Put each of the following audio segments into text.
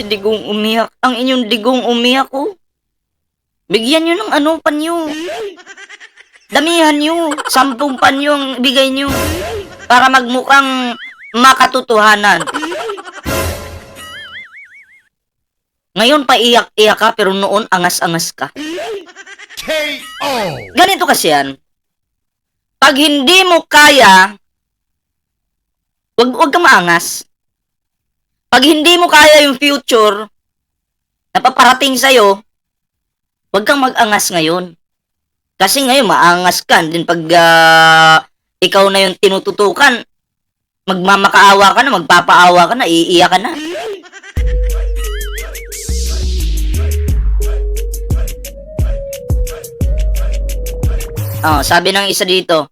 si Digong umiyak. Ang inyong Digong umiyak, oh. Bigyan nyo ng ano panyo. Damihan nyo. Sampung panyo ang bigay nyo. Para magmukhang makatotohanan. Ngayon pa iyak-iyak ka, pero noon angas-angas ka. KO. Ganito kasi yan. Pag hindi mo kaya, wag, wag kang maangas. Pag hindi mo kaya yung future, na paparating sa'yo, wag kang mag-angas ngayon. Kasi ngayon, maangas ka. Din pag ah, ikaw na yung tinututukan, magmamakaawa ka na, magpapaawa ka na, iiyak ka na. Oh, sabi ng isa dito.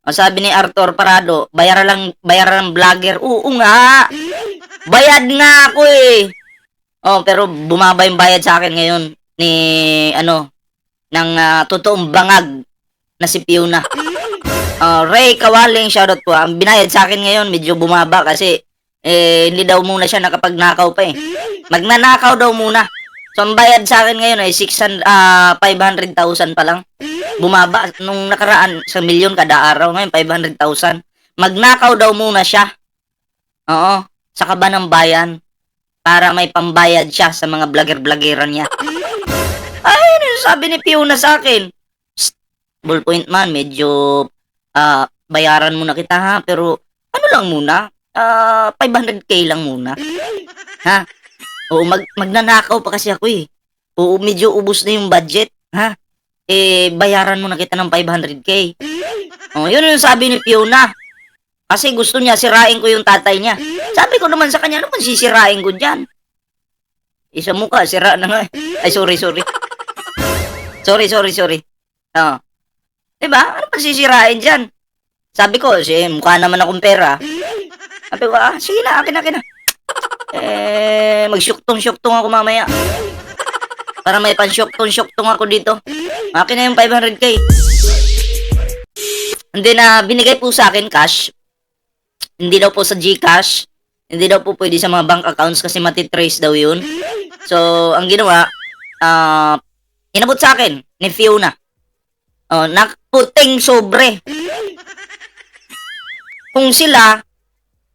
Oh, sabi ni Arthur Parado, bayaran lang bayaran ng vlogger. Oo nga. Bayad nga ako eh. Oh, pero bumaba yung bayad sa akin ngayon ni ano ng ah, totoong bangag na si Piuna. Oh, Ray Kawaling, shoutout po. Ang binayad sa akin ngayon medyo bumaba kasi eh hindi daw muna siya nakapagnakaw pa eh. Magnanakaw daw muna. So, ang bayad sa akin ngayon ay 600, ah 500,000 pa lang bumaba nung nakaraan sa milyon kada araw ngayon 500,000 magnakaw daw muna siya oo sa kaba ng bayan? Para may pambayad siya sa mga vlogger-vloggeran niya. Ay ano sabi ni Piona sa akin? Psst, man medyo ah bayaran muna kita ha? Pero ano lang muna? Ah 500k lang muna. Ha? Oo mag magnanakaw pa kasi ako eh. Oo medyo ubos na yung budget ha? Eh, bayaran mo na kita ng 500k. Oh, yun yung sabi ni Fiona. Kasi gusto niya, sirain ko yung tatay niya. Sabi ko naman sa kanya, ano kung sisirain ko dyan? Isa mo ka, sira na nga. Ay, sorry, sorry. Sorry, sorry, sorry. Oh. Diba? Ano pa sisirain dyan? Sabi ko, si mukha naman akong pera. Sabi ko, ah, sige na, akin akin na. Eh, magsyuktong-syuktong ako mamaya. Para may pansyuktong-syuktong ako dito. Akin na yung 500k. Hindi na binigay po sa akin cash. Hindi daw po sa GCash. Hindi daw po pwede sa mga bank accounts kasi matitrace daw yun. So, ang ginawa, ah, inabot sa akin ni Fiona. Oh, naputing sobre. Kung sila,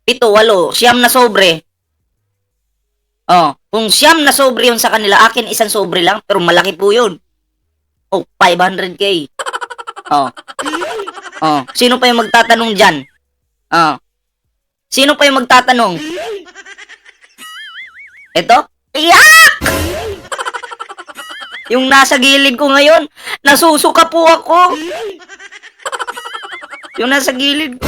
pito, walo, siyam na sobre. Oh, kung siyam na sobre yun sa kanila, akin isang sobre lang, pero malaki po yun. Oh, 500k. Oh. Oh, sino pa yung magtatanong diyan? Oh. Sino pa yung magtatanong? Ito? Iyak! Yung nasa gilid ko ngayon, nasusuka po ako. Yung nasa gilid ko.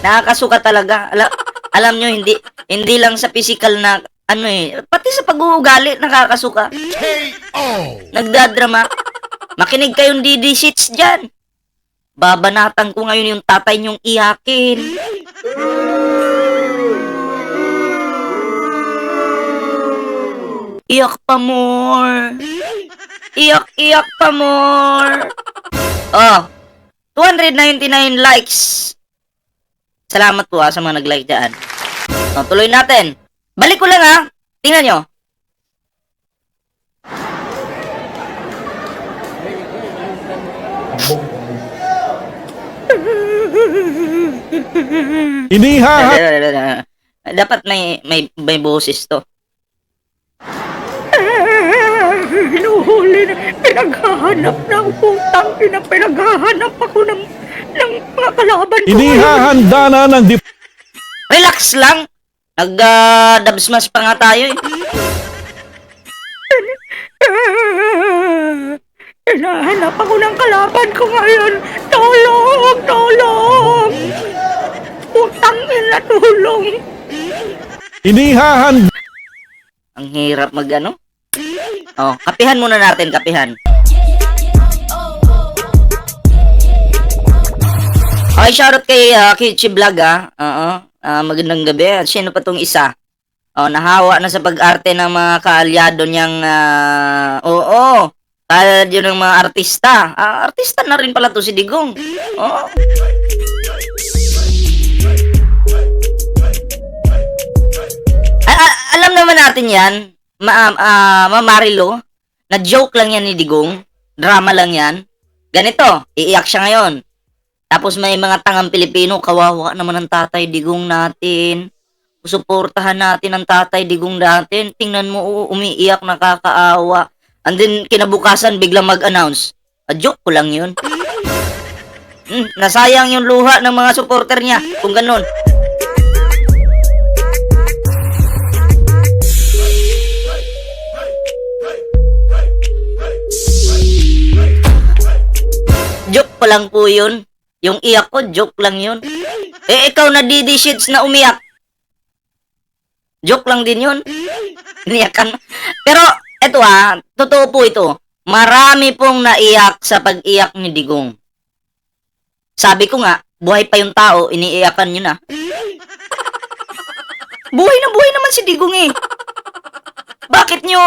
Nakakasuka talaga. Ala, alam nyo, hindi, hindi lang sa physical na, ano eh, pati sa pag-uugali, nakakasuka. KO. Nagdadrama. Makinig kayong DD Sheets dyan. Babanatan ko ngayon yung tatay niyong iyakin. Iyak pa more. Iyak, iyak pa more. Oh, 299 likes. Salamat po ah, sa mga nag-like dyan. Oh, tuloy natin. Balik ko lang ha. Tingnan nyo. Inihahat Dapat may may may boses to. Hinuhuli na, pinaghahanap ng putang ina, pinaghahanap ako ng, ng mga kalaban ko. Inihahanda na ng dip Relax lang. Nag uh, dabsmas pa nga tayo eh. Hinahanap ako ng kalaban ko ngayon. Tulong! Tulong! Putang ina, tulong! Inihahanda Ang hirap mag ano. Oh, kapihan muna natin, kapihan. Okay, shoutout kay uh, Kichi Vlog ah. Oo. Ah, magandang gabi. At Sino pa tong isa? Oh, nahawa na sa pag-arte ng mga kaalyado niyang ah, oo. Kaalyado ng mga artista. Ah, artista na rin pala to si Digong. A- alam na naman natin yan, ma, ah, Ma Marilo, na joke lang yan ni Digong. Drama lang yan. Ganito, iiyak siya ngayon. Tapos may mga tangang Pilipino, kawawa naman ang tatay Digong natin. Suportahan natin ang tatay Digong natin. Tingnan mo, oh, umiiyak, nakakaawa. And then, kinabukasan, biglang mag-announce. A joke ko lang yun. Hmm, nasayang yung luha ng mga supporter niya. Kung ganun. Joke ko lang po yun. Yung iyak ko, joke lang yun. Eh, ikaw na Didi Shits na umiyak. Joke lang din yun. Iniyak ka. Pero, eto ha, totoo po ito. Marami pong naiyak sa pag-iyak ni Digong. Sabi ko nga, buhay pa yung tao, iniiyakan nyo na. Buhay na buhay naman si Digong eh. Bakit nyo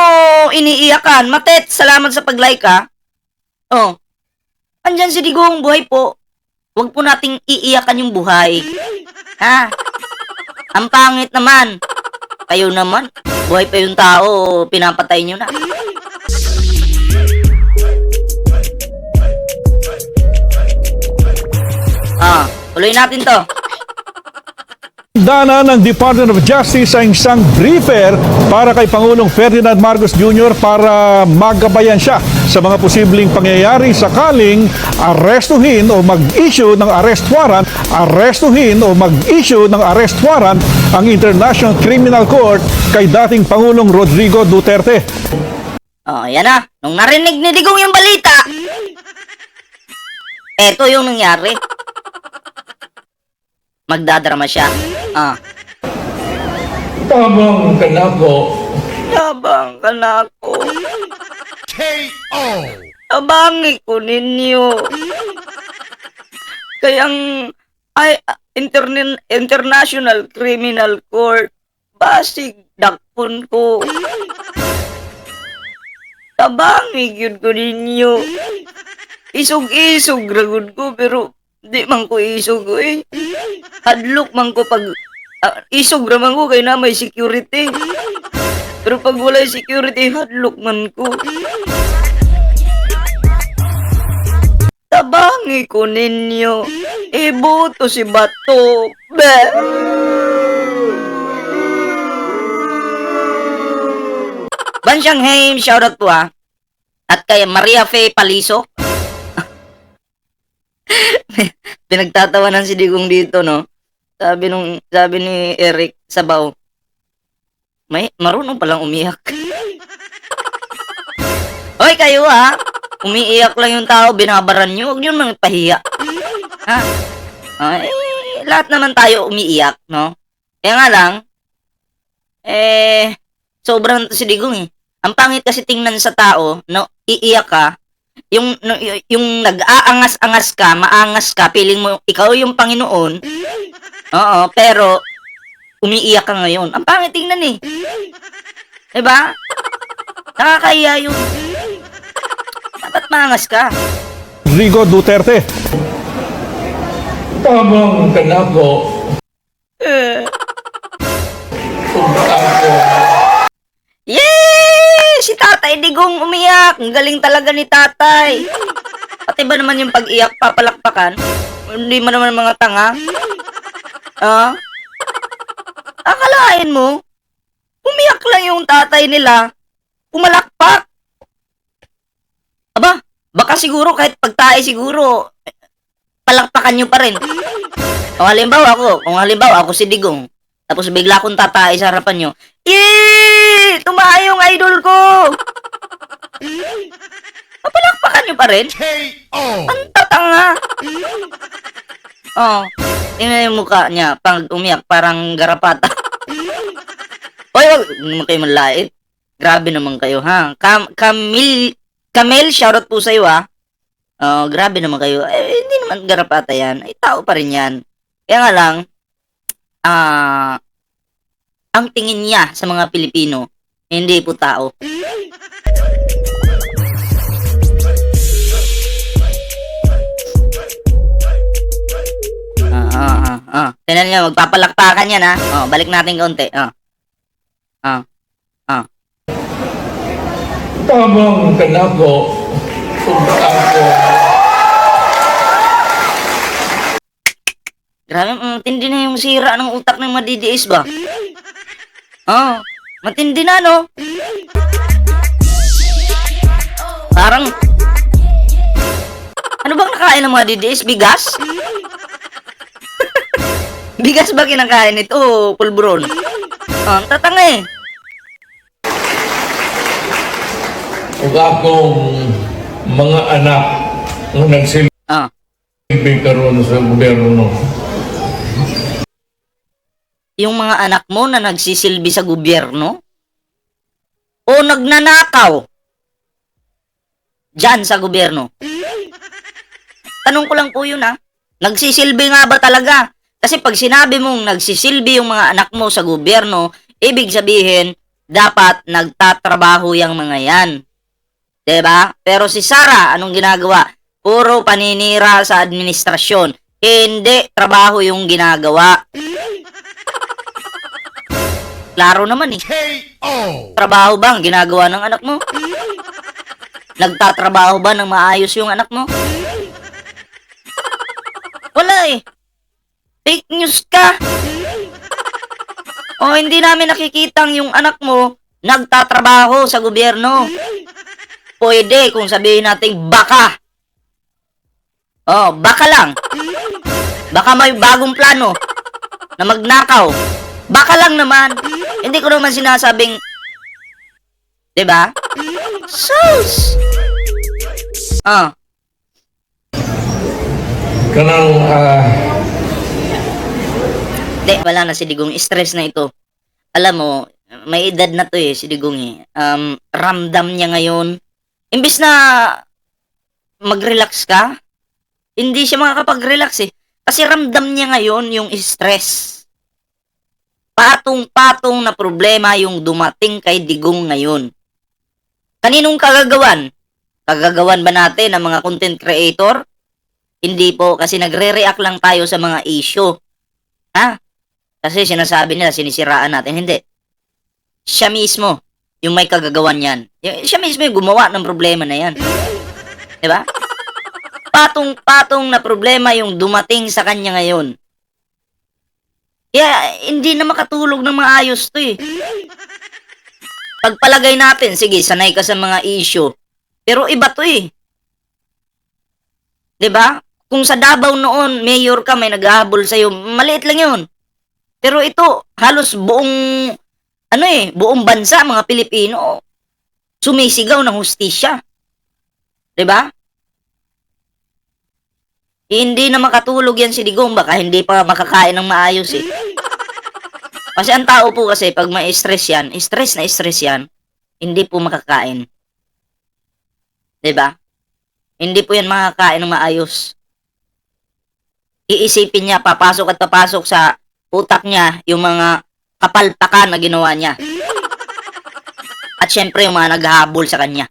iniiyakan? Matet, salamat sa pag-like ha. Oh. Andyan si Digong, buhay po. Huwag po nating iiyakan yung buhay. Ha? Ang pangit naman. Kayo naman, buhay pa yung tao, pinapatay nyo na. Ah, tuloy natin to. Dana ng Department of Justice ang isang briefer para kay Pangulong Ferdinand Marcos Jr. para magabayan siya sa mga posibleng pangyayari sakaling arestuhin o mag-issue ng arrest warrant, arestuhin o mag-issue ng arrest warrant ang International Criminal Court kay dating Pangulong Rodrigo Duterte. Oh, yan na. Nung narinig ni Digong yung balita, eto yung nangyari. Magdadrama siya. Ah. Tabang ka na po. Yabang ka na ako. K.O. Abangi ko ninyo. Kayang ay interne- International Criminal Court basig dakpon ko. Tabangi gyud ko ninyo. Isog-isog ragod ko pero di man ko isog eh. Hadlok man ko pag ah, isog raman ko kay na may security. Pero pag wala security, hadlok man ko. Tabangi ko ninyo. Iboto si Bato. Be! Bansyang Haim, shoutout po ah. At kay Maria Faye Paliso. Pinagtatawanan si Digong dito, no? Sabi nung, sabi ni Eric Sabaw, may marunong palang umiyak. Hoy, kayo ha? Umiiyak lang yung tao, binabaran nyo. Huwag nyo nang pahiya. Ha? Ay, lahat naman tayo umiiyak, no? Kaya nga lang, eh, sobrang si Digong eh. Ang pangit kasi tingnan sa tao, no, iiyak ka, yung, yung nag-aangas-angas ka, maangas ka, piling mo, ikaw yung Panginoon, oo, pero, umiiyak ka ngayon. Ang pangit tingnan eh. Diba? Nakakahiya yun. Dapat maangas ka. Rodrigo Duterte. Tabang ka na. Eh. Po. Yay! Si Tatay Digong umiyak. Ang galing talaga ni Tatay. Pati ba naman yung pag-iyak, papalakpakan? Hindi mo naman mga tanga. Ah? Akalain mo? Umiyak lang yung tatay nila. Pumalakpak. Aba, baka siguro kahit pagtae siguro, palakpakan nyo pa rin. Kung halimbawa ako, kung halimbawa ako si Digong, tapos bigla akong tatae sa harapan nyo, Yee! Tumayo yung idol ko! Papalakpakan nyo pa rin? K.O. Ang tatanga! Oh, tingnan yung mukha niya, pag umiyak, parang garapata. Oy, wag naman kayo malait. Grabe naman kayo, ha? Cam Camille, Camille, shoutout po sa'yo, ha? Oh, grabe naman kayo. Eh, hindi naman garapata yan. Ay, tao pa rin yan. Kaya nga lang, ah, ang tingin niya sa mga Pilipino, hindi po tao. Ah, ah, ah, ah. Tingnan niyo, magpapalakpakan yan, ha? Oh, balik natin kaunti. Oh. Ah. Tabang ka na po. Kung ako, Grabe, matindi na yung sira ng utak ng madidiis ba? Oo, matindi na, no? Parang, ano bang nakain ng mga didiis? Bigas? Bigas ba kinakain ito, o pulburon? Ah, ang tatanga eh. kung akong mga anak na nagsilbi Ah, karon sa gobyerno. Yung mga anak mo na nagsisilbi sa gobyerno? O nagnanakaw? Diyan sa gobyerno? Tanong ko lang po yun ha. Nagsisilbi nga ba talaga? Kasi pag sinabi mong nagsisilbi yung mga anak mo sa gobyerno, ibig sabihin, dapat nagtatrabaho yung mga yan. ba? Pero si Sara, anong ginagawa? Puro paninira sa administrasyon. Hindi trabaho yung ginagawa. Klaro naman eh. K.O. Trabaho ba ang ginagawa ng anak mo? Nagtatrabaho ba ng maayos yung anak mo? Wala eh. Fake news ka. O hindi namin nakikitang yung anak mo nagtatrabaho sa gobyerno. Pwede kung sabihin natin baka. Oh, baka lang. Baka may bagong plano na magnakaw. Baka lang naman. Hindi ko naman sinasabing ba? Sus! Ah, Kanang, ah, di, wala na si Digong. Stress na ito. Alam mo, may edad na to eh, si Digong eh. Um, ramdam niya ngayon. Imbis na mag-relax ka, hindi siya makakapag-relax eh. Kasi ramdam niya ngayon yung stress. Patong-patong na problema yung dumating kay Digong ngayon. Kaninong kagagawan? Kagagawan ba natin ng mga content creator? Hindi po, kasi nagre-react lang tayo sa mga issue. Ha? Kasi sinasabi nila, sinisiraan natin. Hindi. Siya mismo, yung may kagagawan yan. Siya mismo yung gumawa ng problema na yan. Diba? Patong-patong na problema yung dumating sa kanya ngayon. Kaya, hindi na makatulog ng maayos to eh. Pagpalagay natin, sige, sanay ka sa mga issue. Pero iba to eh. 'Di ba? Kung sa Davao noon, mayor ka, may naghahabol sa'yo, maliit lang yun. Pero ito, halos buong, ano eh, buong bansa, mga Pilipino, sumisigaw ng hustisya. 'Di ba? Hindi na makatulog yan si Digong, baka hindi pa makakain ng maayos eh. Kasi ang tao po kasi, pag may stress yan, stress na stress yan, hindi po makakain. 'Di ba? Hindi po yan makakain ng maayos. Iisipin niya, papasok at papasok sa utak niya yung mga kapalpakan na ginawa niya. At syempre yung mga naghahabol sa kanya.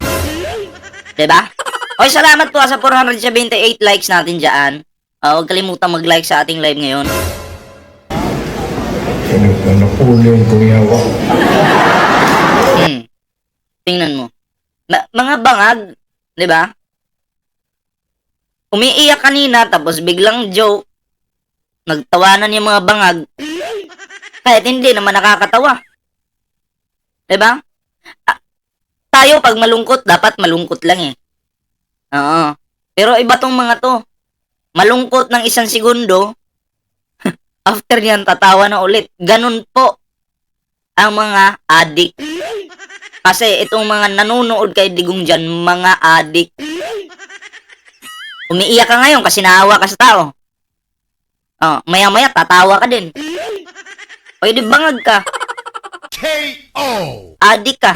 'Di ba? Okay, salamat po sa 478 likes natin dyan. Ah, huwag kalimutan mag-like sa ating live ngayon. napuling kong yawa. Hmm. Tingnan mo. Ma- mga bangag, 'di ba? Umiiyak kanina tapos biglang joke. Nagtawanan yung mga bangag. Kahit hindi naman nakakatawa. 'Di ba? Ah, tayo pag malungkot dapat malungkot lang eh. Oo. Pero iba tong mga to. Malungkot ng isang segundo, after niyan tatawa na ulit. Ganun po ang mga adik. Kasi itong mga nanonood kay Digong dyan, mga adik. Umiiyak ka ngayon kasi naawa ka sa tao. Oh, maya-maya tatawa ka din. Pwede bangag ka, K.O. adik ka.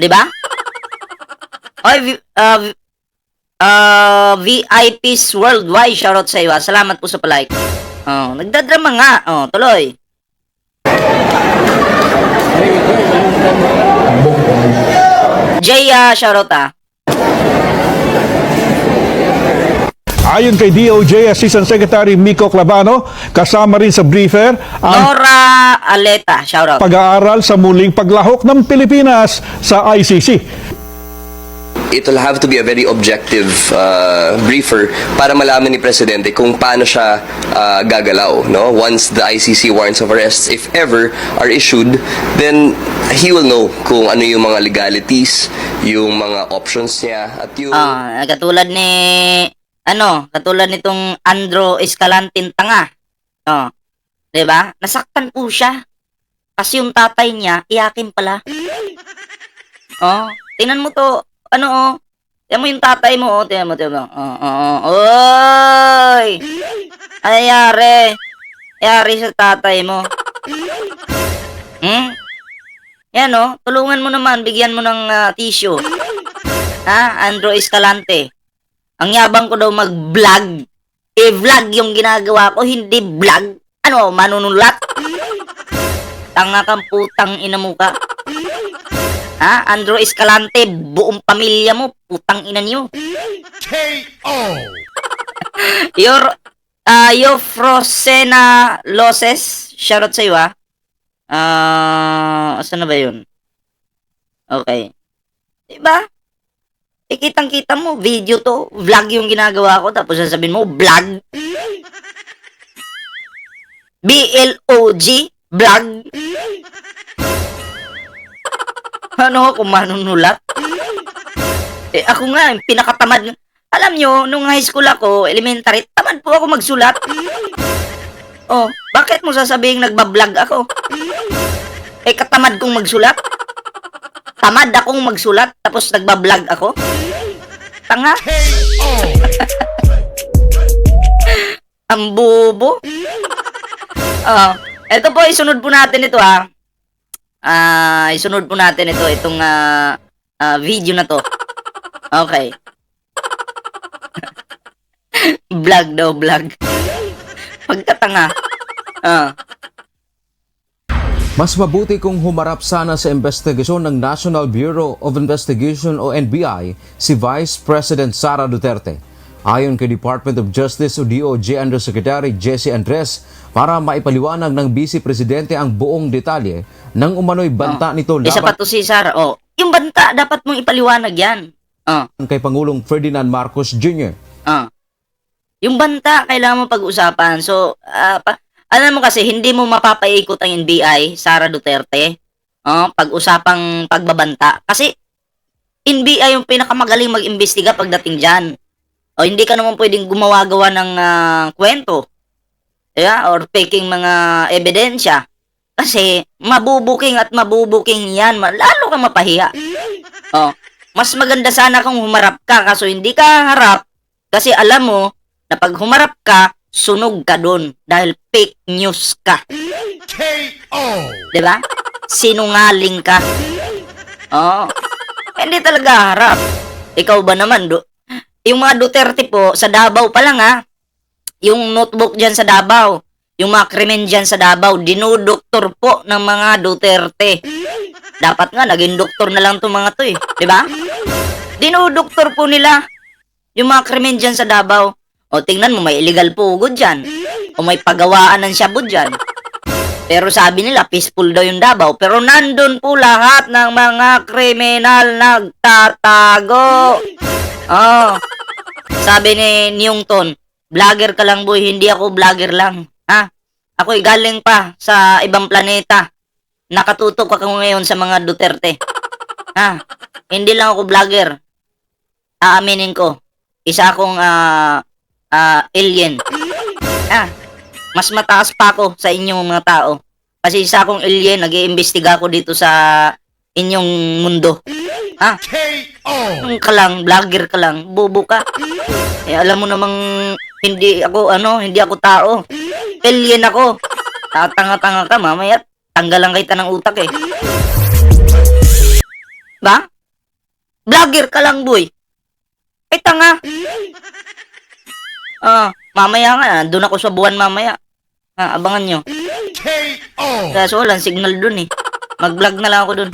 'Di ba? Oy, uh, uh, VIPs worldwide, shoutout sa iyo. ah. Salamat po sa palike. Oh, nagdadrama nga. Oh, tuloy. Jay, uh, shoutout ah. Ayon kay DOJ Assistant Secretary Miko Clavano, kasama rin sa briefer ang Nora Aleta, shout out. pag-aaral sa muling paglahok ng Pilipinas sa ICC. It'll have to be a very objective uh, briefer para malaman ni Presidente kung paano siya uh, gagalaw. No? Once the ICC warrants of arrest, if ever, are issued, then he will know kung ano yung mga legalities, yung mga options niya, at yung... Ah, katulad ni ano, katulad nitong Andro Escalantin tanga. Oh. 'Di ba? Nasaktan po siya. Kasi yung tatay niya, iyakin pala. Oh, tingnan mo to. Ano oh? Tingnan mo yung tatay mo, oh. Tingnan mo, tingnan mo. Oh, oh, oh. Oy! Ayari. Ayari sa tatay mo. Hmm? Yan oh, tulungan mo naman, bigyan mo ng ah, tissue. Ha? Andro Escalante. Ang yabang ko daw mag-vlog. Eh, vlog yung ginagawa ko, hindi vlog. Ano, manunulat? Tanga kang putang ina mo. Ha? Andro Escalante, buong pamilya mo, putang ina niyo. K.O. Your, uh, your Frosena Losses, shoutout sa'yo ah. Ah, asan na ba yun? Okay. Diba? Eh, kitang-kita mo, video to, vlog yung ginagawa ko, tapos sasabihin mo, vlog. B-L-O-G, vlog. Ano ako, manunulat? Eh, ako nga, pinakatamad. Alam nyo, nung high school ako, elementary, tamad po ako magsulat. Oh, bakit mo sasabihin nagbablog ako? Eh, katamad kong magsulat? Tamad akong magsulat, tapos nagbablog ako? Tanga, ang bobo. Oh, eto po, isunod po natin ito ha. Ah, isunod po natin ito, itong ah, ah, video na to. Okay. vlog daw, vlog. Pagkatanga. Ah. Mas mabuti kung humarap sana sa investigasyon ng National Bureau of Investigation o NBI si Vice President Sara Duterte. Ayon kay Department of Justice o DOJ Undersecretary Jesse Andres para maipaliwanag ng Vice Presidente ang buong detalye ng umano'y banta nito Isa pa laban to si Sara. Oh, yung banta, dapat mong ipaliwanag yan. Oh, kay Pangulong Ferdinand Marcos Jr. oh. Yung banta, kailangan mo pag-usapan. So, ah, pa- alam mo kasi, hindi mo mapapaikot ang NBI, Sara Duterte, oh, pag-usapang pagbabanta. Kasi, NBI yung pinakamagaling mag-imbestiga pagdating dyan. O, hindi ka naman pwedeng gumawa-gawa ng ah, kwento. Yeah, or faking mga ebidensya. Kasi, mabubuking at mabubuking yan. Lalo ka mapahiya. Oh, mas maganda sana kung humarap ka kaso hindi ka harap kasi alam mo na pag humarap ka, sunog ka dun dahil fake news ka. K.O. 'Di ba? Sinungaling ka. Oh. Hindi talaga harap. Ikaw ba naman, do? Yung mga Duterte po, sa Davao pa lang ha, yung notebook dyan sa Davao, yung mga krimen dyan sa Davao, dinudoktor po ng mga Duterte. Dapat nga, naging doktor na lang itong mga to eh. Ba? Dinudoktor po nila yung mga krimen dyan sa Davao. O tingnan mo, may illegal pugod dyan. O may pagawaan ng shabu dyan. Pero sabi nila, peaceful daw yung Davao. Pero nandun po lahat ng mga kriminal nagtatago. Oh. Sabi ni Newton, vlogger ka lang boy, hindi ako vlogger lang. Ha? Ako'y galing pa sa ibang planeta. Nakatutok ako ngayon sa mga Duterte. Ha? Hindi lang ako vlogger. Aaminin ko. Isa akong ah ah, alien. Ha? Mas mataas pa ako sa inyong mga tao. Kasi isa akong alien, nag-iimbestiga ako dito sa inyong mundo. Ha? Anong ka lang, vlogger ka lang, bobo ka. Eh, alam mo namang hindi ako, ano, hindi ako tao. Alien ako. Tatanga-tanga ka, mamaya tanggalan kita ng utak eh. Ba? Vlogger ka lang, boy. Eh, tanga. Ah, mamaya nga, doon ako sa buwan mamaya. Ah, abangan nyo. Kaso walang signal dun eh. Mag-vlog na lang ako dun.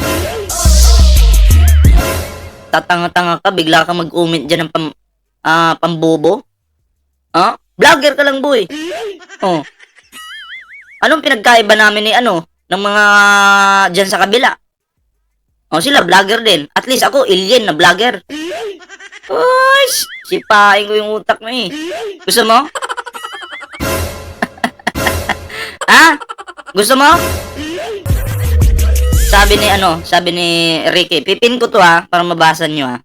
Tatanga-tanga ka, bigla ka mag-comment dyan ng pam, ah, pambobo. Ha? Vlogger ka lang, boy. Oh. Anong pinagkaiba namin ni ano, ng mga dyan sa kabila? Oh, sila vlogger din. At least ako, alien na vlogger. Uy, sipain ko yung utak mo eh. Gusto mo? ha? Gusto mo? Sabi ni ano, sabi ni Ricky, pipin ko to ha, para mabasa nyo ha.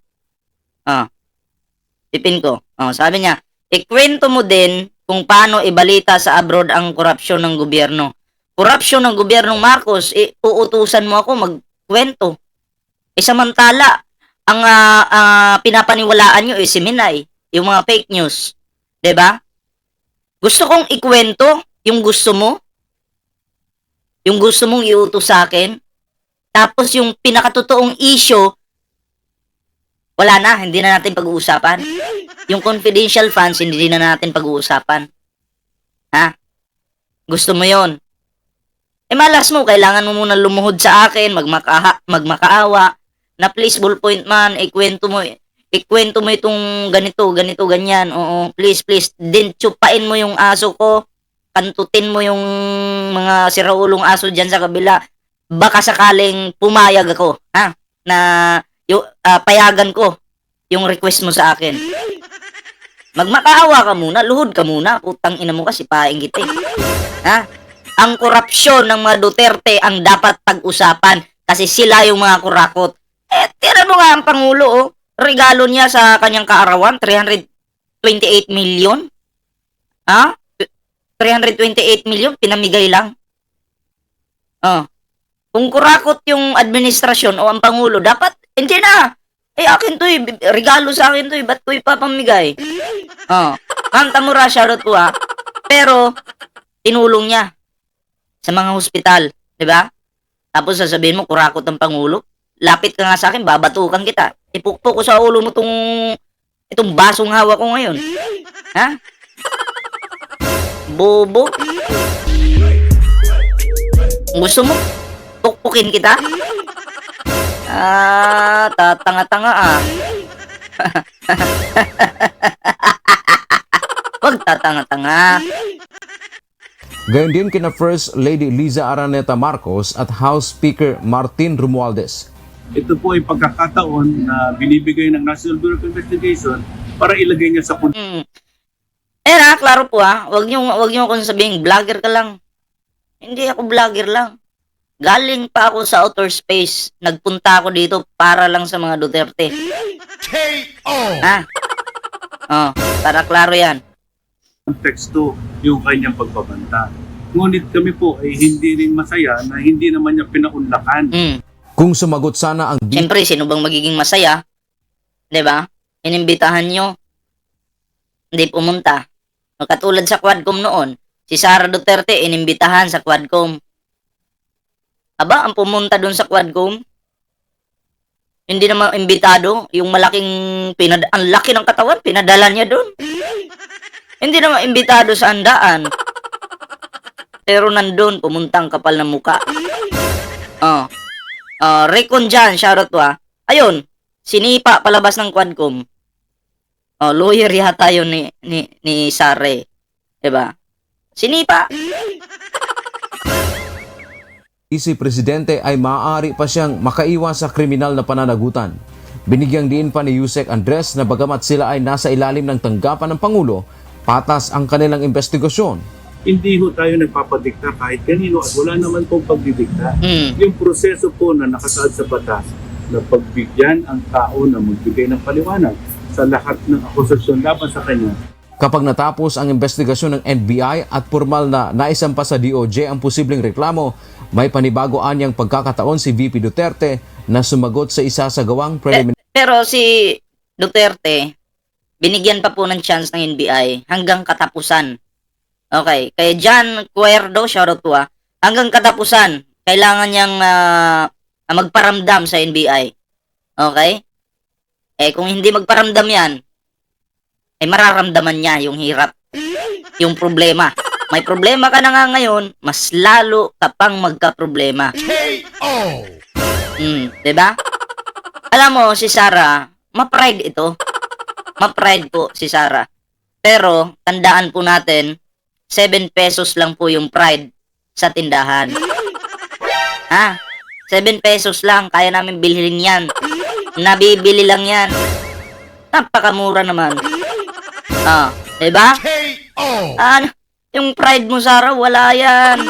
Ah. Pipin ko. Oh, sabi niya, ikwento mo din kung paano ibalita sa abroad ang korupsyon ng gobyerno. Korupsyon ng gobyernong Marcos, uutusan mo ako magkwento. Eh samantala, ang ah, ah, pinapaniwalaan nyo eh si Minay, yung mga fake news. 'Di ba? Gusto kong ikwento yung gusto mo. Yung gusto mong iutos sa akin. Tapos yung pinakatotoong issue, wala na, hindi na natin pag-uusapan. Yung confidential funds, hindi na natin pag-uusapan. Ha? Gusto mo yon? Eh malas mo, kailangan mo muna lumuhod sa akin, magmaka magmakaawa, na please ballpoint man, ikwento mo, ikwento mo itong ganito, ganito, ganyan, oo, please, please, din tsupain mo yung aso ko, kantutin mo yung mga siraulong aso dyan sa kabila, baka sakaling pumayag ako, ha, na yung ah, payagan ko yung request mo sa akin. Magmakaawa ka muna, luhod ka muna, putang ina mo kasi paing kita eh. Ha? Ang korupsyon ng mga Duterte ang dapat pag-usapan kasi sila yung mga kurakot. Eh, tira mo nga ang Pangulo, oh. Regalo niya sa kanyang kaarawan, 328 million. Ha? 328 million, pinamigay lang. Oh. Kung kurakot yung administrasyon o ang Pangulo, dapat, hindi na. Eh, akin to eh. Regalo sa akin to eh. Ba't ko ipapamigay? Oh. Ma'am Tamura, shoutout po ah. Pero, tinulong niya sa mga hospital. ba? Tapos sasabihin mo, kurakot ang Pangulo. Lapit ka nga sa akin, babatukan kita. Ipukpok ko sa ulo mo tong itong basong hawak ko ngayon. Ha? Bobo. Gusto mo? Pukpukin kita? Ah, tatanga-tanga ah. Huwag tatanga-tanga. Gayon din kina First Lady Liza Araneta Marcos at House Speaker Martin Romualdez. Ito po ay pagkakataon na binibigay ng National Bureau of Investigation para ilagay niya sa Hmm. Eh na, klaro po ah. Huwag niyo, huwag niyo akong sabihin, vlogger ka lang. Hindi ako vlogger lang. Galing pa ako sa outer space. Nagpunta ako dito para lang sa mga Duterte. KO. Ha? Oh, para klaro yan. konteksto yung kanyang pagbabanta. Ngunit kami po ay hindi rin masaya na hindi naman niya pinaunlakan Hmm. Kung sumagot sana ang Siyempre, sino bang magiging masaya? 'Di ba? Inimbitahan nyo. Hindi pumunta. Katulad sa Quadcom noon, si Sara Duterte inimbitahan sa Quadcom. Aba, ang pumunta doon sa Quadcom, hindi naman imbitado, yung malaking, pinad ang laki ng katawan, pinadala niya doon. hindi naman imbitado sa andaan. Pero nandun, pumuntang kapal ng muka. Oh. Uh, Recon dyan, shoutout to ah. Ayun, sinipa palabas ng Quadcom. Oh, lawyer yata yun ni, ni, ni Sare. Diba? Sinipa. Si Presidente ay maaari pa siyang makaiwas sa kriminal na pananagutan. Binigyang diin pa ni Yusek Andres na bagamat sila ay nasa ilalim ng tanggapan ng Pangulo, patas ang kanilang investigasyon. Hindi ho tayo nagpapadikta kahit kanino at wala naman pong pagdidikta. Hmm. Yung proseso po na nakasaad sa batas na pagbigyan ang tao na magbigay ng paliwanag sa lahat ng akusasyon laban sa kanya Kapag natapos ang investigasyon ng NBI at formal na naisampa sa DOJ ang posibleng reklamo, may panibago anyang pagkakataon si VP Duterte na sumagot sa isa sa gawang preliminary Pero si Duterte, binigyan pa po ng chance ng NBI hanggang katapusan. Okay, kaya John Cuerdo, shoutout to ah, hanggang katapusan, kailangan niyang ah, magparamdam sa NBI. Okay? Eh, kung hindi magparamdam yan, eh mararamdaman niya yung hirap, yung problema. May problema ka na nga ngayon, mas lalo ka pang magka-problema. KO. Hmm, 'di ba? Alam mo si Sarah, ma-pride ito. Ma-pride po si Sarah. Pero, tandaan po natin, 7 pesos lang po yung pride sa tindahan. Ha? 7 pesos lang, kaya namin bilhin yan. Nabibili lang yan. Napakamura naman. Ah, 'di ba? K.O. Ano? Yung pride mo, Sarah, wala yan.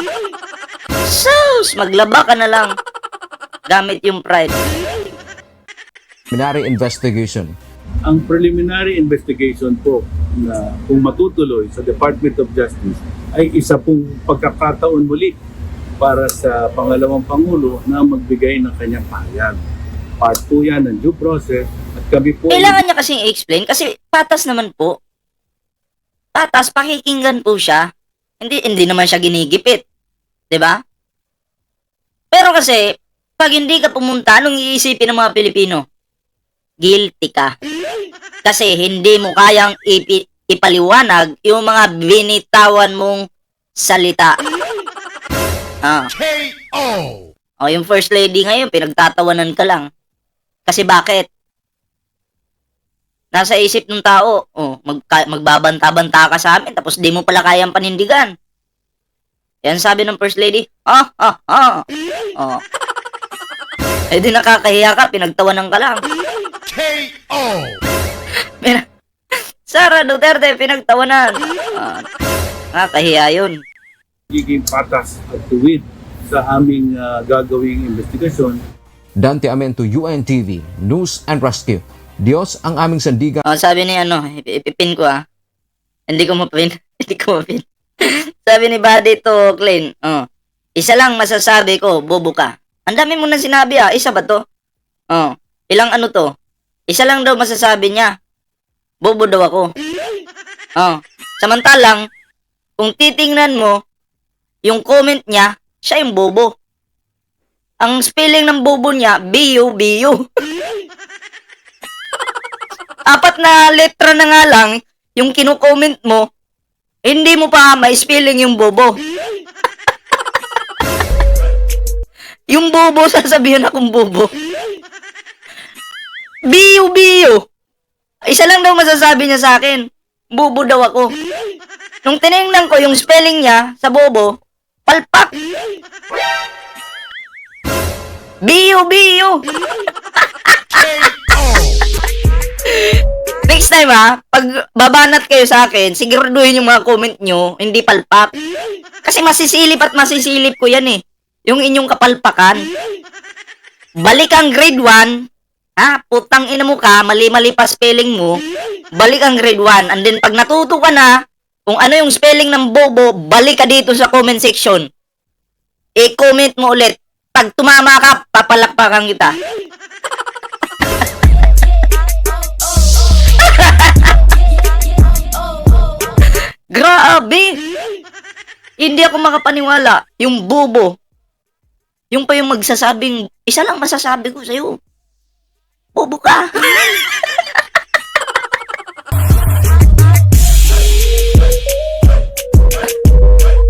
Sus, maglaba ka na lang. Gamit yung pride. Preliminary investigation. Ang preliminary investigation po na kung matutuloy sa Department of Justice ay isa pong pagkakataon muli para sa pangalawang Pangulo na magbigay ng kanyang pahayag. Part 2 yan ng due process at kami po Kailangan niya kasing i-explain kasi patas naman po. Patas, pakikinggan po siya. Hindi, hindi naman siya ginigipit. 'Di ba? Pero kasi, pag hindi ka pumunta, anong iisipin ng mga Pilipino? Guilty ka. Kasi hindi mo kayang ipi- ipaliwanag yung mga binitawan mong salita. Ah. K.O. O, yung first lady ngayon, pinagtatawanan ka lang. Kasi bakit? Nasa isip ng tao, oh, magka- magbabanta-banta ka sa amin, tapos di mo pala kayang panindigan. Yan sabi ng first lady, ah, ah, ah. Oh. Eh di nakakahiya ka, pinagtawanan ka lang. K.O. Sara Duterte, pinagtawanan. Ah, nakakahiya yun. magiging patas at tuwid sa aming ah, gagawing investigasyon Dante Amento, UNTV, News and Rescue. Diyos ang aming sandigan. Oh, sabi ni ano, ip- ipipin ko ah. Hindi ko mapin. Hindi ko mapin. sabi ni Buddy to Clean. Oh. Isa lang masasabi ko, bobo ka. Ang dami mo na sinabi ah. Isa ba to? Oh. Ilang ano to? Isa lang daw masasabi niya. Bobo daw ako. Oh. Samantalang, kung titingnan mo, yung comment niya, siya yung bobo. Ang spelling ng bobo niya, B-U-B-U. apat na letra na nga lang yung kino-comment mo, hindi mo pa ma-spelling yung bobo. yung bobo, sasabihin akong bobo. Biyo, biyo. Isa lang daw masasabi niya sa akin. Bobo daw ako. Nung tinignan ko yung spelling niya sa bobo, palpak. Biyo, biyo. Next time ha, pag babanat kayo sa akin, siguraduhin yung mga comment nyo, hindi palpak. Kasi masisilip at masisilip ko yan eh. Yung inyong kapalpakan. Balik ang grade 1, ha, putang ina mo ka, mali-mali pa spelling mo, balik ang grade 1. And then pag natuto ka na, kung ano yung spelling ng bobo, balik ka dito sa comment section. I-comment mo ulit. Pag tumama ka, papalakpakan kita. Grabe! Hindi ako makapaniwala. Yung bobo. Yung pa yung magsasabing, isa lang masasabi ko sa'yo. Bobo ka.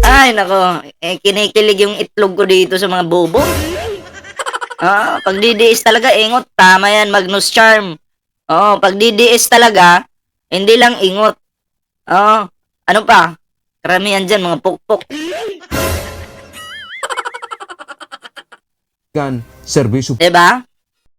Ay, nako. Eh, kinikilig yung itlog ko dito sa mga bobo. Ah, pag DDS talaga, ingot. Tama yan, Magnus Charm. Oo, pag DDS talaga, hindi lang ingot. Oo, ano pa? Karamihan dyan, mga pukpok. Serbisyo Diba?